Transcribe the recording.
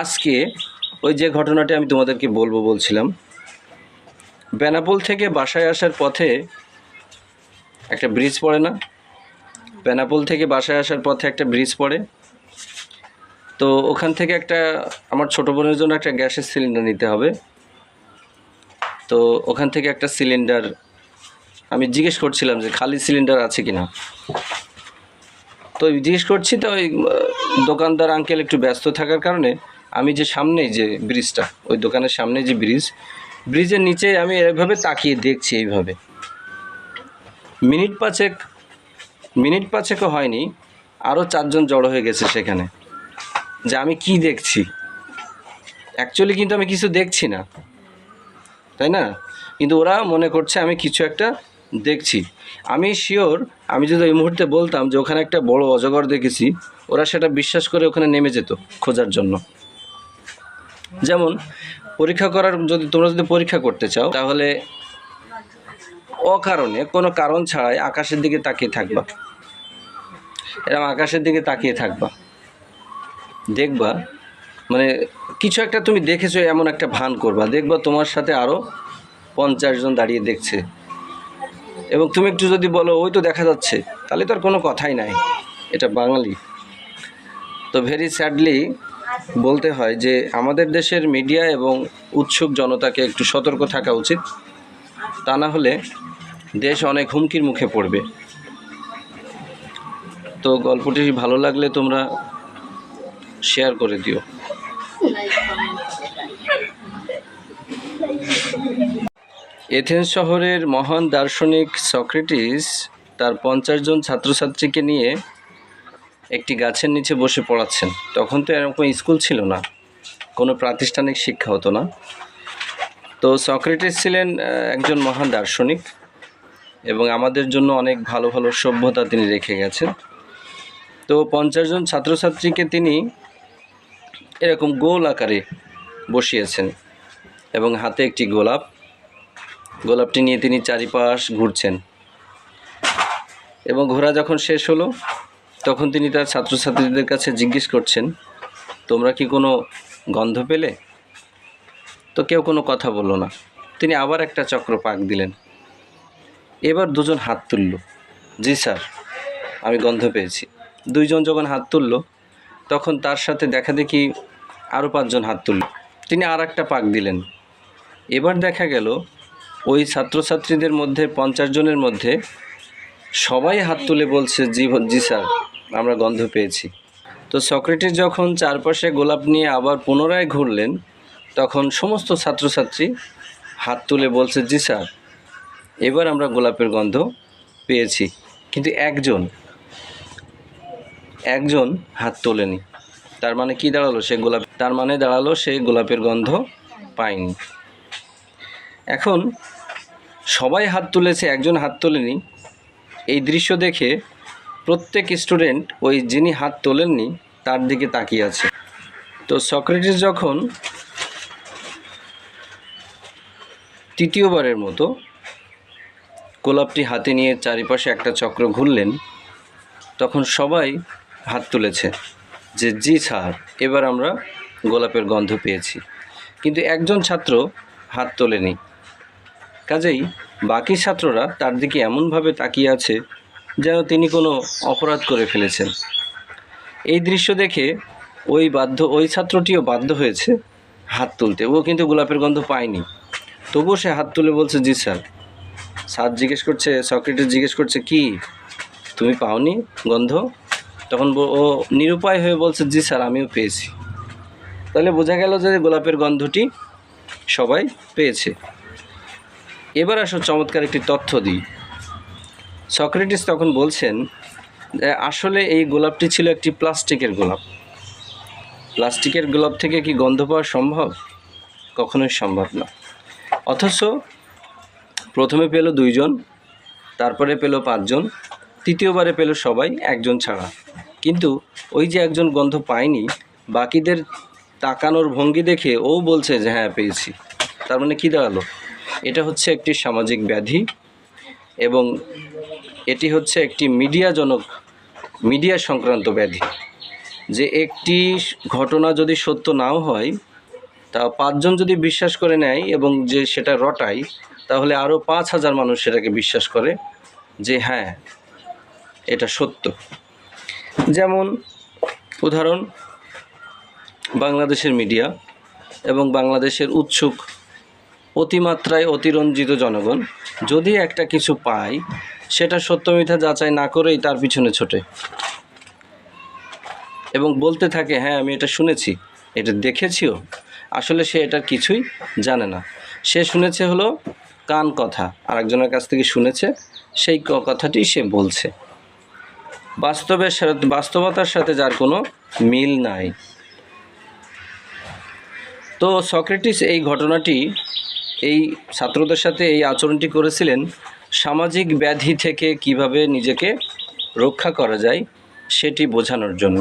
আজকে ওই যে ঘটনাটি আমি তোমাদেরকে বলব বলছিলাম। বেনাপোল থেকে বাসায় আসার পথে একটা ব্রিজ পড়ে না? বেনাপোল থেকে বাসায় আসার পথে একটা ব্রিজ পড়ে। তো ওখান থেকে একটা আমার ছোটো বোনের জন্য একটা গ্যাসের সিলিন্ডার নিতে হবে। তো ওখান থেকে একটা সিলিন্ডার আমি জিজ্ঞেস করছিলাম যে খালি সিলিন্ডার আছে কি না তো জিজ্ঞেস করছি, তো ওই দোকানদার আঙ্কেল একটু ব্যস্ত থাকার কারণে আমি যে সামনেই যে ব্রিজটা, ওই দোকানের সামনে যে ব্রিজ, ব্রিজের নিচে আমি এভাবে তাকিয়ে দেখছি এইভাবে। মিনিট পাঁচেক, মিনিট পাঁচেকও হয়নি আরও চারজন জড়ো হয়ে গেছে সেখানে, যে আমি কি দেখছি। অ্যাকচুয়ালি কিন্তু আমি কিছু দেখছি না, তাই না? কিন্তু ওরা মনে করছে আমি কিছু একটা দেখছি। আমি শিওর আমি যদি ওই মুহূর্তে বলতাম যে ওখানে একটা বড় অজগর দেখেছি, ওরা সেটা বিশ্বাস করে ওখানে নেমে যেত খোঁজার জন্য। যেমন, পরীক্ষা করার যদি, তোমরা যদি পরীক্ষা করতে চাও, তাহলে অকারণে কোনো কারণ ছাড়াই আকাশের দিকে তাকিয়ে থাকবা। এরকম আকাশের দিকে তাকিয়ে থাকবা। দেখবা মানে কিছু একটা তুমি দেখেছ, এমন একটা ভান করবা। দেখবা তোমার সাথে আরও পঞ্চাশ জন দাঁড়িয়ে দেখছে। এবং তুমি একটু যদি বলো, ওই তো দেখা যাচ্ছে, তাহলে তো আর কোনো কথাই নাই। এটা বাঙালি। তো ভেরি স্যাডলি বলতে হয় যে আমাদের দেশের মিডিয়া এবং উৎসুক জনতাকে একটু সতর্ক থাকা উচিত। তা না হলে দেশ অনেক হুমকির মুখে পড়বে। তো গল্পটি ভালো লাগলে তোমরা শেয়ার করে দিও। এথেন্স শহরের মহান দার্শনিক সক্রেটিস তার পঞ্চাশ জন ছাত্রছাত্রীকে নিয়ে একটি গাছের নিচে বসে পড়াচ্ছেন। তখন তো এরকম স্কুল ছিল না। কোনো প্রাতিষ্ঠানিক শিক্ষা হতো না। তো সক্রেটিস ছিলেন একজন মহান দার্শনিক এবং আমাদের জন্য অনেক ভালো ভালো সভ্যতা তিনি রেখে গেছেন। তো পঞ্চাশ জন ছাত্রছাত্রীকে তিনি এরকম গোল আকারে বসিয়েছেন এবং হাতে একটি গোলাপ। গোলাপটি নিয়ে তিনি চারিপাশ ঘুরছেন। এবং ঘোরা যখন শেষ হলো তখন তিনি তার ছাত্রছাত্রীদের কাছে জিজ্ঞেস করছেন, তোমরা কি কোনো গন্ধ পেলে? তো কেউ কোনো কথা বলল না। তিনি আবার একটা চক্র পাক দিলেন। এবার দুজন হাত তুলল। জি স্যার, আমি গন্ধ পেয়েছি। দুইজন যখন হাত তুলল, তখন তার সাথে দেখা দেখি আরও পাঁচজন হাত তুলল। তিনি আর একটা পাক দিলেন। এবার দেখা গেল, ওই ছাত্রছাত্রীদের মধ্যে পঞ্চাশ জনের মধ্যে সবাই হাত তুলে বলছে, জি জি স্যার। আমরা গন্ধ পেয়েছি। তো সক্রেটিস যখন চারপাশে গোলাপ নিয়ে আবার পুনরায় ঘুরলেন, তখন সমস্ত ছাত্রছাত্রী হাত তুলে বলছে, জি স্যার, এবার আমরা গোলাপের গন্ধ পেয়েছি। কিন্তু একজন একজন হাত তোলেনি। তার মানে কি দাঁড়াল? সে গোলাপ, তার মানে দাঁড়াল সে গোলাপের গন্ধ পায়নি। এখন সবাই হাত তুলেছে, একজন হাত তোলেনি। এই দৃশ্য দেখে প্রত্যেক স্টুডেন্ট ওই যিনি হাত তোলেননি, তার দিকে তাকিয়ে আছে। তো সক্রেটিস যখন তৃতীয়বারের মতো গোলাপটি হাতে নিয়ে চারিপাশে একটা চক্র ঘুরলেন, তখন সবাই হাত তুলেছে যে, জি স্যার, এবার আমরা গোলাপের গন্ধ পেয়েছি। কিন্তু একজন ছাত্র হাত তোলেনি। কাজেই বাকি ছাত্ররা তার দিকে এমনভাবে তাকিয়ে আছে যেন তিনি কোনো অপরাধ করে ফেলেছেন। এই দৃশ্য দেখে ওই বাধ্য, ওই ছাত্রটিও বাধ্য হয়েছে হাত তুলতে। ও কিন্তু গোলাপের গন্ধ পায়নি। তবুও সে হাত তুলে বলছে, জি স্যার। স্যার জিজ্ঞেস করছে, সক্রেটিস জিজ্ঞেস করছে, কি? তুমি পাওনি গন্ধ? তখন ও নিরুপায় হয়ে বলছে, জি স্যার, আমিও পেয়েছি। তাহলে বোঝা গেল যে গোলাপের গন্ধটি সবাই পেয়েছে। এবার আসো চমৎকার একটি তথ্য দিই। সক্রেটিস তখন বলছেন যে আসলে এই গোলাপটি ছিল একটি প্লাস্টিকের গোলাপ। প্লাস্টিকের গোলাপ থেকে কি গন্ধ পাওয়া সম্ভব? কখনোই সম্ভব না। অথচ প্রথমে পেল দুইজন, তারপরে পেল পাঁচজন, তৃতীয়বারে পেল সবাই একজন ছাড়া। কিন্তু ওই যে একজন গন্ধ পায়নি, বাকিদের তাকানোর ভঙ্গি দেখে ও বলছে যে হ্যাঁ পেয়েছি। তার মানে কী দাঁড়াল? এটা হচ্ছে একটি সামাজিক ব্যাধি। এবং এটি হচ্ছে একটি মিডিয়াজনক, মিডিয়া সংক্রান্ত ব্যাধি। যে একটি ঘটনা যদি সত্য নাও হয়, তা পাঁচজন যদি বিশ্বাস করে নেয় এবং যে সেটা রটায়, তাহলে আরও পাঁচ হাজার মানুষ সেটাকে বিশ্বাস করে যে হ্যাঁ এটা সত্য। যেমন উদাহরণ, বাংলাদেশের মিডিয়া এবং বাংলাদেশের উৎসুক অতিমাত্রায় অতিরঞ্জিত জনগণ, যদি একটা কিছু পায়, সেটা সত্য মিথ্যা যাচাই না করেই তার পিছনে ছোটে। এবং বলতে থাকে হ্যাঁ আমি এটা শুনেছি, এটা দেখেছিও। আসলে সে এটার কিছুই জানে না। সে শুনেছে হলো কান কথা, আরেকজনের কাছ থেকে শুনেছে, সেই কথাটি সে বলছে। বাস্তবের সাথে, বাস্তবতার সাথে যার কোনো মিল নাই। তো সক্রেটিস এই ঘটনাটি এই ছাত্রদের সাথে এই আচরণটি করেছিলেন সামাজিক ব্যাধি থেকে কীভাবে নিজেকে রক্ষা করা যায় সেটি বোঝানোর জন্য।